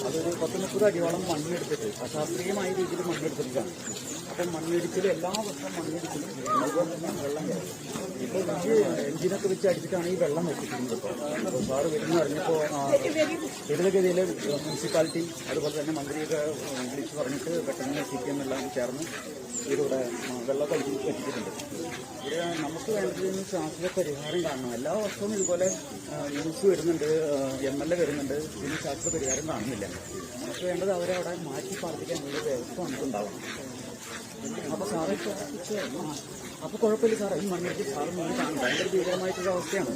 അതൊരു പത്ത് മുപ്പത് അടിയോളം മണ്ണെടുത്തിട്ട് അശാസ്ത്രീയമായ രീതിയിൽ മണ്ണെടുത്തിട്ടാണ് അപ്പം മണ്ണിടിച്ചിൽ എല്ലാ വർഷവും മണ്ണിടിച്ചിലും വെള്ളം കയറും. ഇപ്പോൾ എഞ്ചിനൊക്കെ വെച്ച് അടിച്ചിട്ടാണ് ഈ വെള്ളം എത്തിക്കുന്നത് ഇപ്പോൾ സാറ് വരുന്ന അറിഞ്ഞപ്പോൾ ഇടതുഗതിയിൽ മുനിസിപ്പാലിറ്റി അതുപോലെ തന്നെ മന്ത്രിയൊക്കെ വിളിച്ച് പറഞ്ഞിട്ട് പെട്ടെന്ന് സി പി എം എല്ലാം ചേർന്ന് ഇതിലൂടെ വെള്ളമൊക്കെ എത്തിച്ചിട്ടുണ്ട് ഇവിടെ നമുക്ക് വേണ്ടതിന് ശാസ്ത്ര പരിഹാരം കാണണം. എല്ലാ വർഷവും ഇതുപോലെ ന്യൂസ് വരുന്നുണ്ട് എം എൽ എ വരുന്നുണ്ട്. ഇതിന് ശാസ്ത്ര പരിഹാരം കാണുന്നില്ല. നമുക്ക് വേണ്ടത് അവരവിടെ മാറ്റി പാർപ്പിക്കാനുള്ള വ്യവസ്ഥ നമുക്കുണ്ടാവണം. അപ്പൊ സാറേ ഇപ്പൊ അപ്പൊ കുഴപ്പമില്ല സാറേ. ഈ മണ്ണിട്ട് സാറ് ഭയങ്കര ഭീകരമായിട്ടുള്ള അവസ്ഥയാണ്.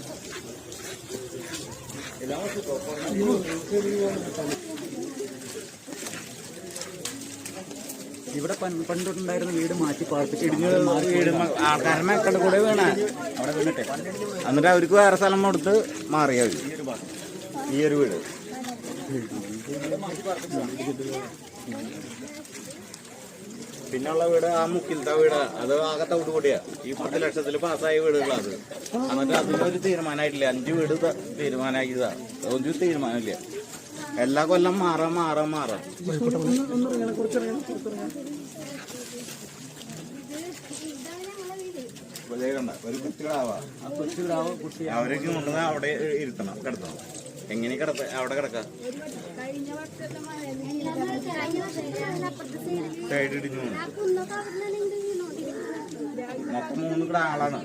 ഇവിടെ പണ്ട് പണ്ടുണ്ടായിരുന്ന വീട് മാറ്റി പാർപ്പിച്ച് വീട് ആൾക്കാരുടെ മക്കളുടെ കൂടെ വീണ. അവിടെ വീണിട്ടെ എന്നിട്ട് അവർക്ക് വേറെ സ്ഥലം കൊടുത്ത് മാറി അവർ ഈ ഒരു വീട്. പിന്നുള്ള വീട് ആ മുക്കിലത്തെ വീട്. അത് ആകെ തവിട് കൂടിയാ ഈ പത്ത് ലക്ഷത്തിൽ പാസ്സായ വീടുകളാണ് എന്നിട്ട് അതിനൊരു തീരുമാനമായിട്ടില്ല. അഞ്ച് വീട് തീരുമാനമാക്കിയതാ. ഒരു തീരുമാനമില്ല. എല്ലാ കൊല്ലം മാറാം മാറാം മാറാം. ഒരു അവരൊക്കെ കൊണ്ടുവന്ന് അവിടെ ഇരുത്തണം കിടത്തണം. എങ്ങനെ കിടക്ക അവിടെ കിടക്കാം? ആളാണ് സൈഡ് മൊത്തം മൂന്ന് കിടാളാണ്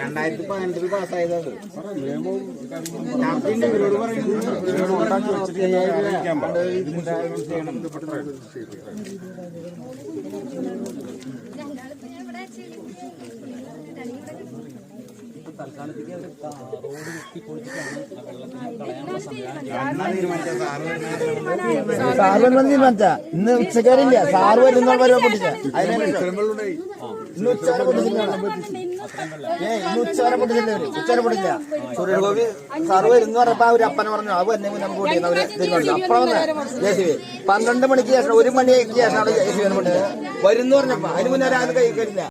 രണ്ടായിരത്തി പതിനെട്ടിൽ പാസ്സായതത് ഇവരോട് പറയുന്നത് തൽക്കാലത്തേക്ക് റോഡ് സാറ് തീരുമാനിച്ച? ഇന്ന് ഉച്ചക്കാരില്ല. സാറ് വരുന്ന പരിപാടി പൊട്ടിച്ച ഇന്ന് ഉച്ചവരെ പൊട്ടിച്ചില്ല ഏ ഇന്ന് ഉച്ചവരെ പൊട്ടിച്ചില്ല അവർ ഉച്ചവരെ പൊട്ടില്ല സുരേഷ് ഗോപി സാറ് വരുന്ന പറഞ്ഞപ്പോ അവർ അപ്പനെ പറഞ്ഞു. അവ തന്നെ നമുക്ക് പൊട്ടിയെന്ന് അവർ തീരുമാനിച്ചു അപ്പഴാണ് ജെ സി ബി പന്ത്രണ്ട് മണിക്ക് ശേഷം ഒരു മണിക്ക് ശേഷം അവിടെ ജെ സി ബി പൊട്ടിച്ചത് വരുന്നു പറഞ്ഞപ്പോ അതിന് മുന്നേ ആരും കൈ കയറില്ല